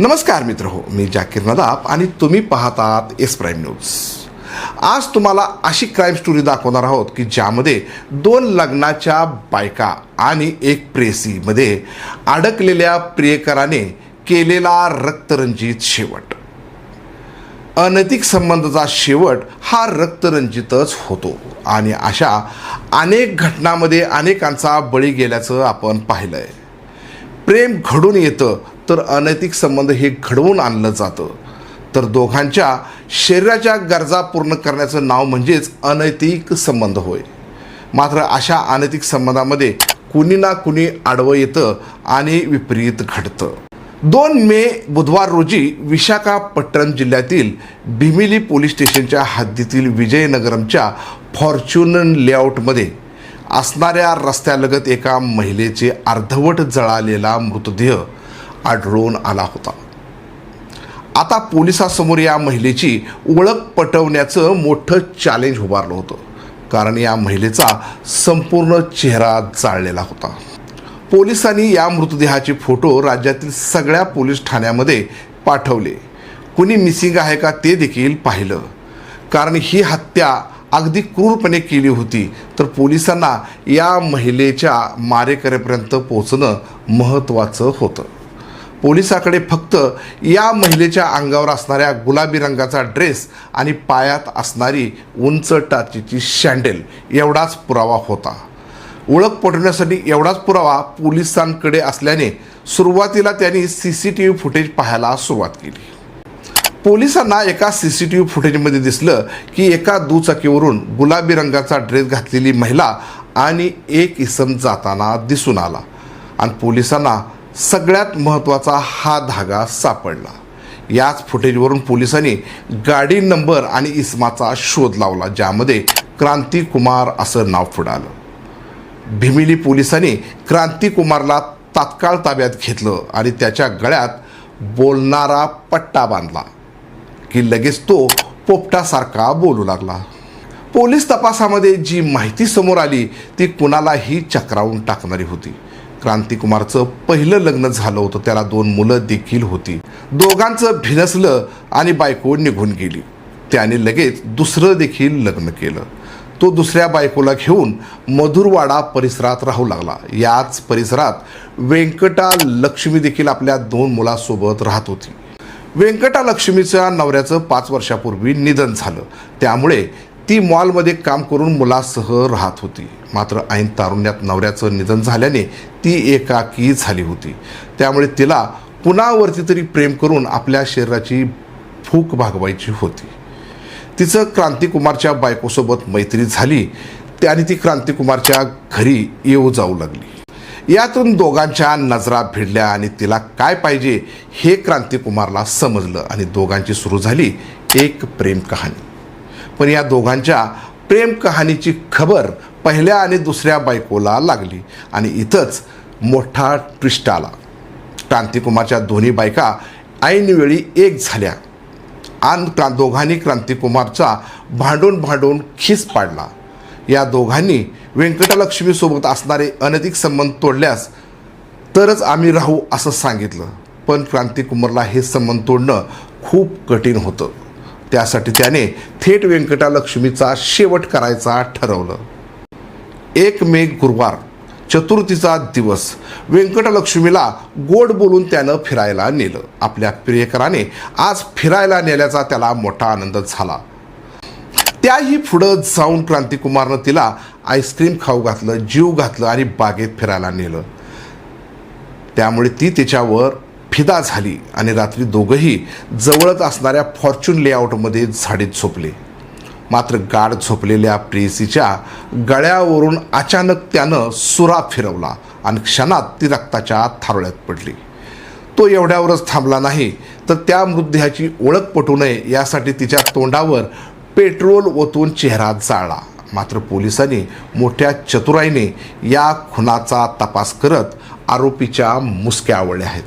नमस्कार मित्र हो मी जाकीर नदाब आणि तुम्ही पाहतात एस प्राईम न्यूज. आज तुम्हाला अशी क्राईम स्टोरी दाखवणार आहोत की ज्यामध्ये दोन लग्नाच्या बायका आणि एक प्रेसीमध्ये अडकलेल्या प्रियकराने केलेला रक्तरंजित शेवट. अनैतिक संबंधाचा शेवट हा रक्तरंजितच होतो आणि अशा अनेक घटनामध्ये अनेकांचा बळी गेल्याचं आपण पाहिलं आहे प्रेम घडून येतं तर अनैतिक संबंध हे घडवून आणलं जातं. तर दोघांच्या शरीराच्या गरजा पूर्ण करण्याचं नाव म्हणजेच अनैतिक संबंध होय. मात्र अशा अनैतिक संबंधामध्ये कुणी ना कुणी आडवं येतं आणि विपरीत घडतं. दोन मे बुधवार रोजी विशाखापट्टणम जिल्ह्यातील भिमिली पोलीस स्टेशनच्या हद्दीतील विजयनगरमच्या फॉर्च्युनर लेआउटमध्ये असणाऱ्या रस्त्यालगत एका महिलेचे अर्धवट जळालेला मृतदेह आढळून आला होता. आता पोलिसासमोर या महिलेची ओळख पटवण्याचं मोठं चॅलेंज उभारलं होतं. कारण या महिलेचा संपूर्ण चेहरा जाळलेला होता. पोलिसांनी या मृतदेहाचे फोटो राज्यातील सगळ्या पोलीस ठाण्यामध्ये पाठवले. कुणी मिसिंग आहे का ते देखील पाहिलं. कारण ही हत्या अगदी क्रूरपणे केली होती. तर पोलिसांना या महिलेच्या मारेकऱ्यापर्यंत पोचणं महत्त्वाचं होतं. पोलिसाकडे फक्त या महिलेच्या अंगावर असणाऱ्या गुलाबी रंगाचा ड्रेस आणि पायात असणारी उंच टाचीची शँडेल एवढाच पुरावा होता. ओळख पटवण्यासाठी एवढाच पुरावा पोलिसांकडे असल्याने सुरुवातीला त्यांनी C C T V footage पाहायला सुरुवात केली. पोलिसांना एका सी सी टी व्ही फुटेजमध्ये दिसलं की एका दुचाकीवरून गुलाबी रंगाचा ड्रेस घातलेली महिला आणि एक इसम जाताना दिसून आला. आणि पोलिसांना सगळ्यात महत्त्वाचा हा धागा सापडला. याच फुटेजवरून पोलिसांनी गाडी नंबर आणि इसमाचा शोध लावला ज्यामध्ये क्रांती कुमार असं नाव पुढं आलं भिमिली पोलिसांनी क्रांती कुमारला तात्काळ ताब्यात घेतलं आणि त्याच्या गळ्यात बोलणारा पट्टा बांधला. की लगेच तो पोपटासारखा बोलू लागला. पोलीस तपासामध्ये जी माहिती समोर आली ती कुणालाही चक्रावून टाकणारी होती. क्रांतिकुमारचं पहिलं लग्न झालं होतं त्याला दोन मुलं देखील होती. दोघांचं भिनसलं आणि बायको निघून गेली. त्याने लगेच दुसरं देखील लग्न केलं. तो दुसऱ्या बायकोला घेऊन मधुरवाडा परिसरात राहू लागला. याच परिसरात व्यंकटा लक्ष्मी देखील आपल्या दोन मुलासोबत राहत होती. व्यंकटालक्ष्मीच्या नवऱ्याचं पाच वर्षापूर्वी निधन झालं. त्यामुळे ती मॉलमध्ये काम करून मुलासह राहत होती. मात्र ऐन तारुण्यात नवऱ्याचं निधन झाल्याने ती एकाकी झाली होती. त्यामुळे तिला कुणावरती तरी प्रेम करून आपल्या शरीराची भूक भागवायची होती. तिचं क्रांतिकुमारच्या बायकोसोबत मैत्री झाली. आणि ती क्रांतिकुमारच्या घरी येऊ जाऊ लागली. यातून दोघांच्या नजरा भिडल्या आणि तिला काय पाहिजे हे क्रांतिकुमारला समजलं आणि दोघांची सुरू झाली एक प्रेम कहाणी. पण या दोघांच्या प्रेम कहाणीची खबर पहिल्या आणि दुसऱ्या बायकोला लागली आणि इथंच मोठा ट्विस्ट आला. क्रांतिकुमारच्या दोन्ही बायका ऐनवेळी एक झाल्या. आणि क्रा दोघांनी क्रांतिकुमारचा भांडून भांडून खिस पाडला. या दोघांनी व्यंकटलक्ष्मीसोबत असणारे अनैतिक संबंध तोडल्यास तरच आम्ही राहू असं सांगितलं. पण क्रांतिकुमारला हे संबंध तोडणं खूप कठीण होतं. त्यासाठी त्याने थेट व्यंकटालक्ष्मीचा शेवट करायचा ठरवलं. एक मे गुरुवार चतुर्थीचा दिवस व्यंकटलक्ष्मीला गोड बोलून त्यानं फिरायला नेलं. आपल्या प्रियकराने आज फिरायला नेल्याचा त्याला मोठा आनंद झाला. त्याही पुढं जाऊन क्रांतिकुमारनं तिला आईस्क्रीम खाऊ घातलं जीव घातलं आणि बागेत फिरायला नेलं. त्यामुळे ती तिच्यावर फिदा झाली आणि रात्री दोघंही जवळच असणाऱ्या फॉर्च्युन लेआउटमध्ये झाडीत झोपले. मात्र गाढ झोपलेल्या प्रेयसीच्या गळ्यावरून अचानक त्यानं सुरा फिरवला आणि क्षणात ती रक्ताच्या थारोळ्यात पडली. तो एवढ्यावरच थांबला नाही तर त्या मृतदेहाची ओळख पटू नये यासाठी तिच्या तोंडावर पेट्रोल ओतून चेहरा जाळला. मात्र पोलिसांनी मोठ्या चतुराईने या खुनाचा तपास करत आरोपीच्या मुसक्या आवळल्या आहेत.